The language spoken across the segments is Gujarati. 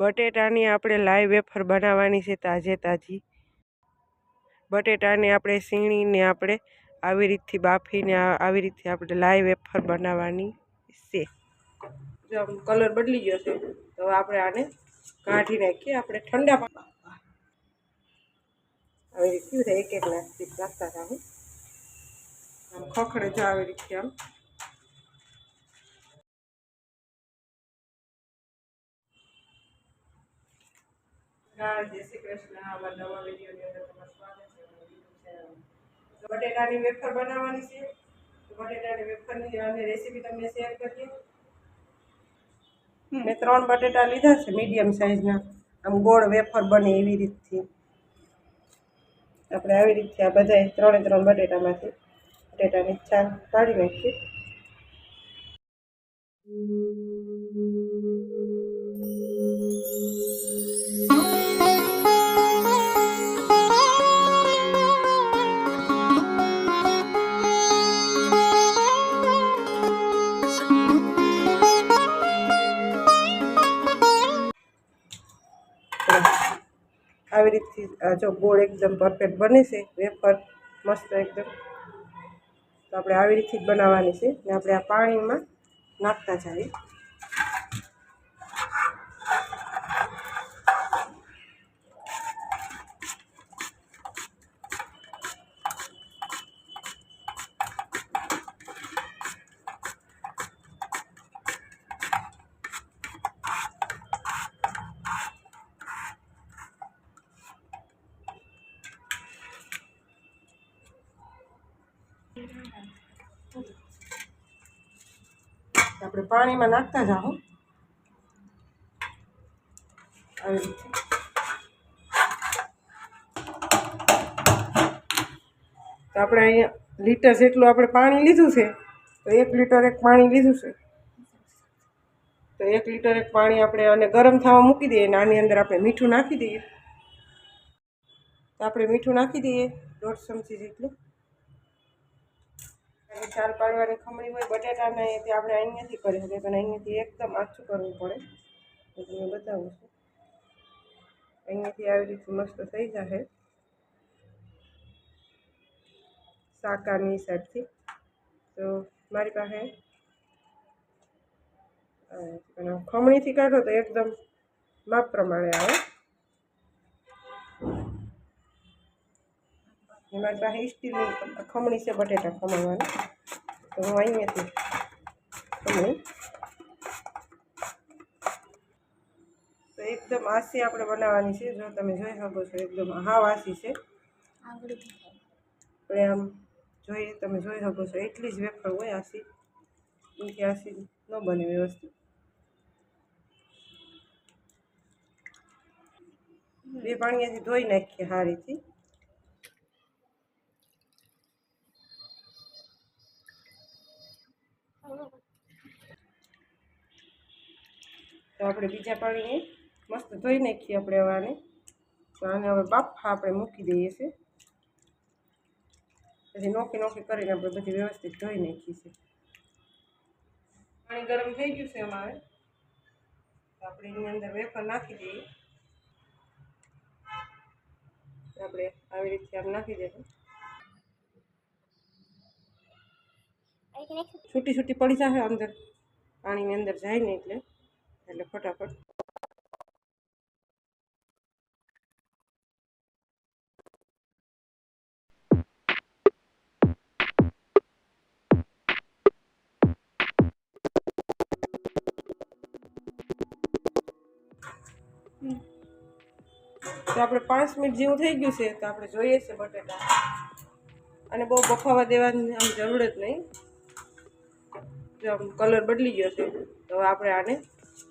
બટેટાની આપણે લાઈવ વેફર બનાવવાની છે તાજે તાજી. બટેટાને આપણે સીણીને આપણે આવી રીતથી બાફીને આવી રીતથી આપણે લાઈવ વેફર બનાવવાની છે. જો કલર બદલી ગયો છે, તો આપણે આને કાઢી નાખીએ, આપણે ઠંડા આવી રીતે એક એક નાખી નાખતા આમ ખખડે જો આવી રીતે આમ. જય શ્રી કૃષ્ણ. આવા નવા વિડીયોની અંદર તમારું સ્વાગત છે. તો બટેટાની વેફર બનાવવાની છે. તો બટેટાની વેફરની અમે રેસીપી તમને શેર કરીએ. મેં ત્રણ બટેટા લીધા છે મીડિયમ સાઇઝના આમ ગોળ વેફર બને એવી રીતથી. આપણે આવી રીતથી આ બધા ત્રણે ત્રણ બટેટામાંથી બટેટાની છાલ કાઢી નાખીએ. આવી રીતથી જો ગોળ એકદમ પરફેક્ટ બને છે, વેફર મસ્ત એકદમ. તો આપણે આવી રીતથી જ બનાવવાની છે ને આપણે આ પાણીમાં નાખતા જઈએ. આપણે પાણીમાં નાખતા જાઓ. આવી તો આપણે અહીંયા લીટર જેટલું આપણે પાણી લીધું છે, તો એક લીટર એક પાણી લીધું છે. તો એક લીટર એક પાણી આપણે અને ગરમ થવા મૂકી દઈએ અને આની અંદર આપણે મીઠું નાખી દઈએ. તો આપણે મીઠું નાખી દઈએ, દોઢ ચમચી જેટલું. ચાર પાડવાની ખમણી હોય, બટાટાને તે આપણે અહીંયાથી કરી શકીએ પણ અહીંયાથી એકદમ આછું કરવું પડે. તો તમને બતાવું છું. અહીંયાથી આવી રીતે મસ્ત થઈ જશે શાકાની સાઈડથી. તો મારી પાસે ખમણીથી કાઢો તો એકદમ માપ પ્રમાણે આવે. મારી પાસે સ્ટીલની ખમણી છે, બટેટા ખમણવાની તો હું અહીંયાથી ખમણી. તો એકદમ આસી આપણે બનાવવાની છે. જો તમે જોઈ શકો છો, એકદમ હાવ આસી છે. આપણે આમ જોઈએ તમે જોઈ શકો છો, એટલી જ વેફર હોય આસી કેમકે આસી ન બને વ્યવસ્થિત બે પાણીયાથી ધોઈ નાખીએ સારીથી તો આપણે બીજા પાણીએ મસ્ત ધોઈ નાખીએ આપણે હવે આને તો આને હવે બાફા આપણે મૂકી દઈએ છીએ પછી નોખી નોખી કરીને આપણે બધી વ્યવસ્થિત ધોઈ નાખીએ છીએ પાણી ગરમ થઈ ગયું છે અમારે. તો આપણે એની અંદર વેફર નાખી દઈએ. આપણે આવી રીતે આમ નાખી દઈશું છૂટી છૂટી પડી જશે અંદર. પાણીની અંદર જાય ને એટલે. એટલે ફટાફટ. તો આપણે પાંચ મિનિટ જેવું થઈ ગયું છે, તો આપણે જોઈએ છે બટેટા. અને બહુ બફાવા દેવાની આમ જરૂર જ નહીં. જો આમ કલર બદલી ગયો છે, તો આપણે આને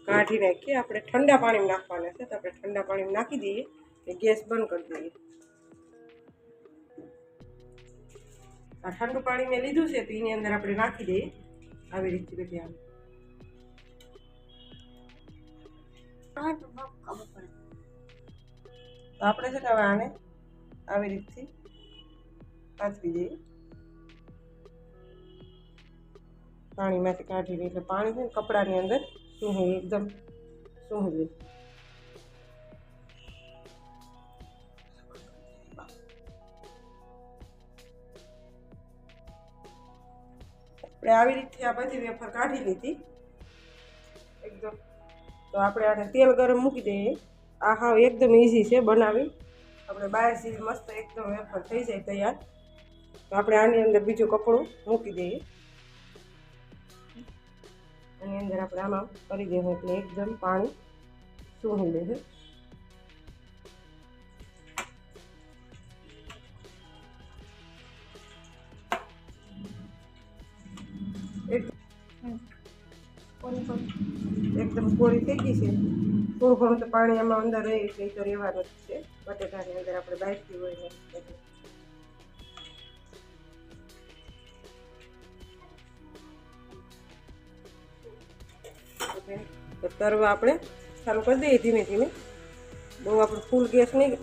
કાઢી નાખીએ. આપણે ઠંડા પાણીમાં નાખવાના છે તો આપણે ઠંડા પાણીમાં નાખી દઈએ અને ગેસ બંધ કરી દઈએ. આ ઠંડુ પાણી મેં લીધું છે તો એની અંદર આપણે નાખી દઈએ. આવી રીતે બધી આમ. તો આપણે છે ને હવે આને આવી રીતથી પાથરી દઈએ. પાણીમાંથી કાઢીને, એટલે પાણી છે ને કપડાની અંદર શું હું એકદમ શું હું આપણે આવી રીતે આ બધી વેફર કાઢી લીધી. એકદમ. તો આપણે આને તેલ ગરમ મૂકી દઈએ. આ હાવ એકદમ ઇઝી છે બનાવી. આપણે બાર સીધી મસ્ત એકદમ વેફર થઈ જાય તૈયાર. તો આપણે આની અંદર બીજું કપડું મૂકી દઈએ. આની અંદર આપણે આમાં કરી દેવું એટલે એકદમ પાણી સૂણી લેશે. એકદમ કોરી થઈ ગઈ છે. થોડું ઘણું તો પાણી આમાં અંદર રહે એટલે તો રહેવાનું જ છે. બટેટાની અંદર આપણે બાફી હોય એટલે તો તરવા આપણે ચાલુ કરી દઈએ ધીમે ધીમે. બહુ આપણે ફૂલ ગેસ નહીં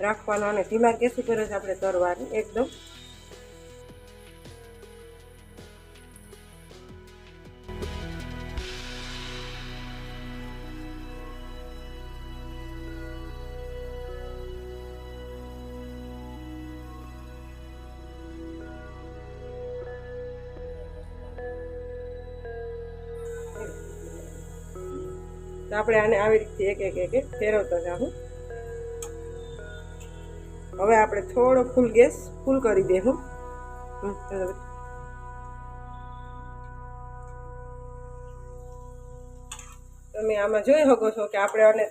રાખવાનો અને ધીમા ગેસ ઉપર જ આપણે તરવાની, એકદમ. તો આપણે આને આવી રીતે એક એક એક એક ફેરવતા જાઉં હવે આપણે થોડો ફૂલ ગેસ ફૂલ કરી દેવું તમે આમાં જોઈ શકો છો કે આપણે આને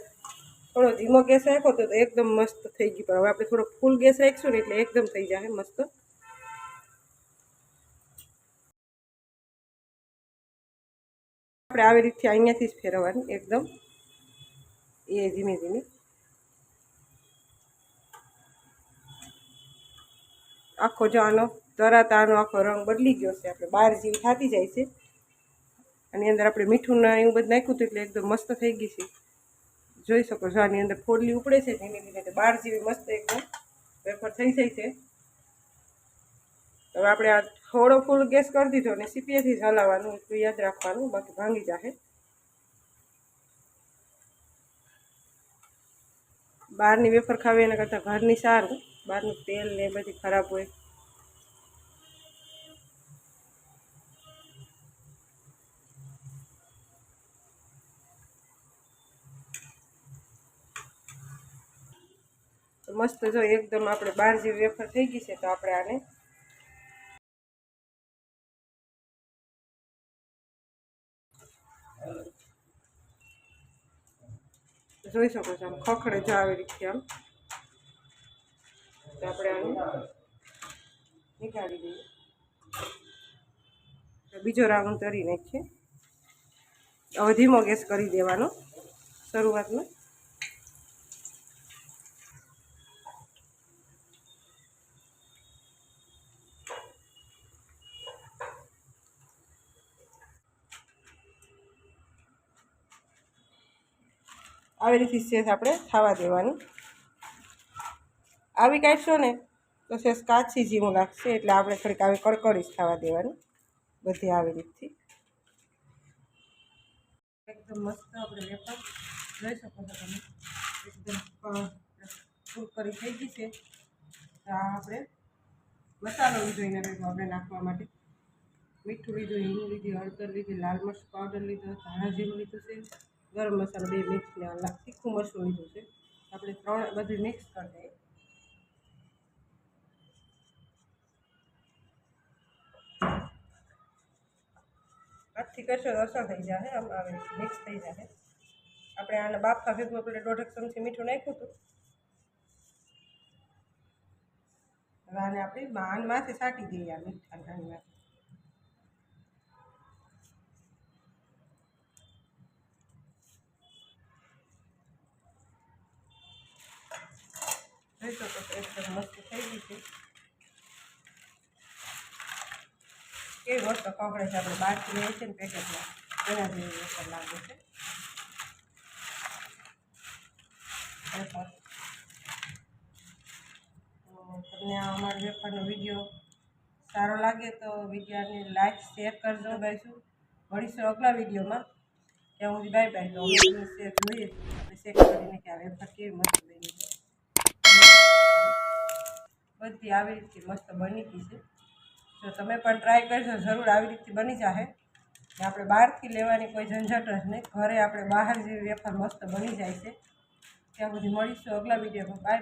થોડો ધીમો ગેસ રાખ્યો તો તો એકદમ મસ્ત થઈ ગયું. પણ હવે આપણે થોડો ફૂલ ગેસ રાખીશું ને એટલે એકદમ થઈ જાય મસ્ત. આપણે આવી રીતે અહીંયાથી જ ફેરવવાની, એકદમ એ ધીમે ધીમે. આખો જો આનો તરત આનો આખો રંગ બદલી ગયો છે, આપણે બહાર જેવી થતી જાય છે. આની અંદર આપણે મીઠું ના એવું બધું નાખ્યું હતું એટલે એકદમ મસ્ત થઈ ગઈ છે. જોઈ શકો છો, આની અંદર ફોડલી ઉપડે છે, ધીમે ધીમે બહાર જેવી મસ્ત એકદમ વેફર થઈ જાય છે. હવે આપણે આ થોડો ફૂલ ગેસ કરી દીધો અને સીપીએથી જ હલાવવાનું એટલું યાદ રાખવાનું, બાકી ભાંગી જાહે. બહારની વેફર ખાવી એના કરતાં ઘરની સારું, બહારનું તેલ ને એ બધી ખરાબ હોય. તો મસ્ત જો એકદમ આપણે બાર જેવી વેફર થઈ ગઈ છે, તો આપણે આને જોઈ શકો છો આમ ખખડે જો આવી રીતે આમ આપણે આને નીકાળી દઈએ. બીજો રાઉન્ડ તરી નાખીએ. હવે ધીમો ગેસ કરી દેવાનો, શરૂઆતમાં. આવી રીતે શેષ આપણે થવા દેવાની. આવી કાઢશો ને તો શેષ કાચી જેવું લાગશે, એટલે આપણે થોડીક આવી કડકડી થવા દેવાની, બધી આવી રીતથી. એકદમ મસ્ત આપણે વેફર જોઈ શકો છો તમે. એકદમ કુરકરી થઈ ગઈ છે. તો આપણે મસાલો જોઈને આપણે નાખવા માટે. મીઠું લીધું, હિંગ લીધી, હળદર લીધી, લાલ મરચ પાવડર લીધો, ધાણા જીરું લીધું છે. ગરમ મસાલો, બે મિક્સ ને આ તીખું મરચું લીધું છે. આપણે ત્રણ બધું મિક્સ કરી દઈએ. હાથથી કરશો તો અસર થઈ જાય આમ આવે મિક્સ થઈ જાય આપણે આને બાફા ભેગું, આપણે દોઢેક ચમચી મીઠું નાખ્યું હતું. હવે આને આપણે માનમાંથી માથે સાટી દઈએ આ મીઠા આની જોઈ શકો છો એકદમ મસ્ત થઈ ગઈ છે. કેવી વસ્તુ કોકડે છે આપણે બહારથી લઈએ છીએ ને પેકેટમાં એના જેવી વેફર લાગે છે. તમને અમારા વેફરનો વીડિયો સારો લાગે તો વિડીયોને લાઈક શેર કરજો. ભાઈશું મળીશું અગલા વિડીયોમાં. ત્યાં સુધી બાય બાય શેર જોઈએ શેર કરીને કે આ વેફર કેવી મસ્ત બની છે. બધી આવી રીતે મસ્ત બની ગઈ છે. તો તમે પણ ટ્રાય કરજો, જરૂર આવી રીતથી બની જશે આપણે બહારથી લેવાની કોઈ ઝંઝટ જ નહીં. ઘરે આપણે બહાર જેવી વેફર મસ્ત બની જાય છે. ત્યાં સુધી મળીશું. અગલા વિડીયોમાં. બાય